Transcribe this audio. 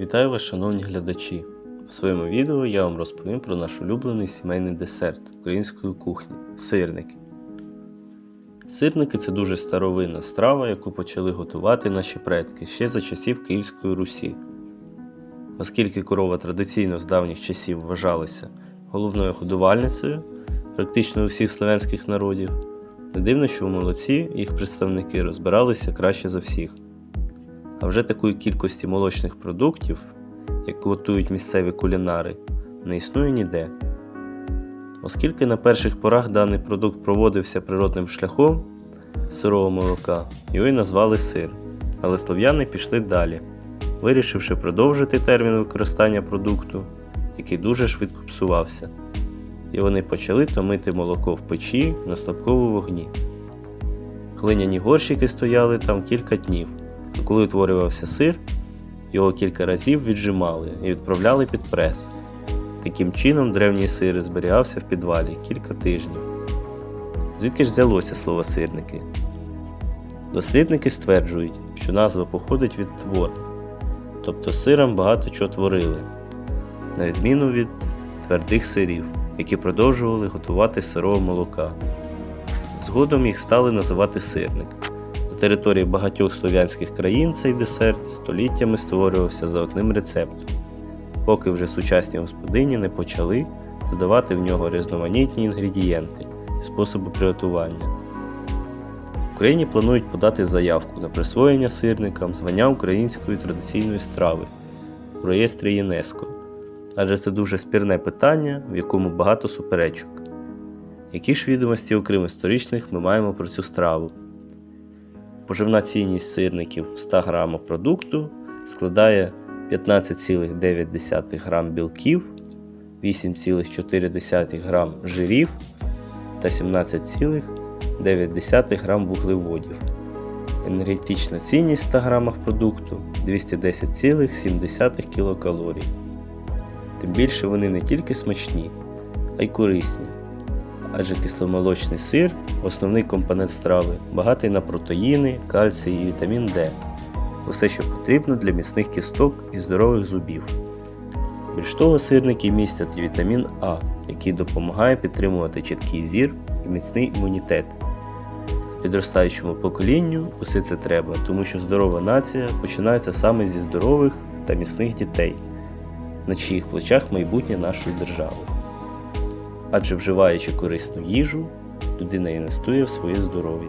Вітаю вас, шановні глядачі! В своєму відео я вам розповім про наш улюблений сімейний десерт української кухні сирники. Сирники це дуже старовинна страва, яку почали готувати наші предки ще за часів Київської Русі. Оскільки корова традиційно з давніх часів вважалася головною годувальницею практично у всіх слов'янських народів, не дивно, що у молодці їх представники розбиралися краще за всіх. А вже такої кількості молочних продуктів, як готують місцеві кулінари, не існує ніде. Оскільки на перших порах даний продукт проводився природним шляхом сирого молока, його й назвали сир. Але слов'яни пішли далі, вирішивши продовжити термін використання продукту, який дуже швидко псувався. І вони почали томити молоко в печі на слабкому вогні. Глиняні горщики стояли там кілька днів. А коли утворювався сир, його кілька разів віджимали і відправляли під прес. Таким чином древній сир зберігався в підвалі кілька тижнів. Звідки ж взялося слово сирники? Дослідники стверджують, що назва походить від твор, тобто сиром багато чого творили, на відміну від твердих сирів, які продовжували готувати сирого молока. Згодом їх стали називати сирник. Території багатьох слов'янських країн цей десерт століттями створювався за одним рецептом, поки вже сучасні господині не почали додавати в нього різноманітні інгредієнти і способи приготування. В Україні планують подати заявку на присвоєння сирникам звання української традиційної страви у реєстрі ЮНЕСКО, адже це дуже спірне питання, в якому багато суперечок. Які ж відомості, окрім історичних, ми маємо про цю страву? Поживна цінність сирників в 100 грамах продукту складає 15,9 г білків, 8,4 г жирів та 17,9 г вуглеводів. Енергетична цінність в 100 грамах продукту 210,7 кілокалорій. Тим більше вони не тільки смачні, а й корисні адже кисломолочний сир основний компонент страви, багатий на протеїни, кальцій і вітамін Д. Усе, що потрібно для міцних кісток і здорових зубів. Більш того, сирники містять вітамін А, який допомагає підтримувати чіткий зір і міцний імунітет. Підростаючому поколінню усе це треба, тому що здорова нація починається саме зі здорових та міцних дітей, на чиїх плечах майбутнє нашої держави адже вживаючи корисну їжу, людина інвестує в своє здоров'я.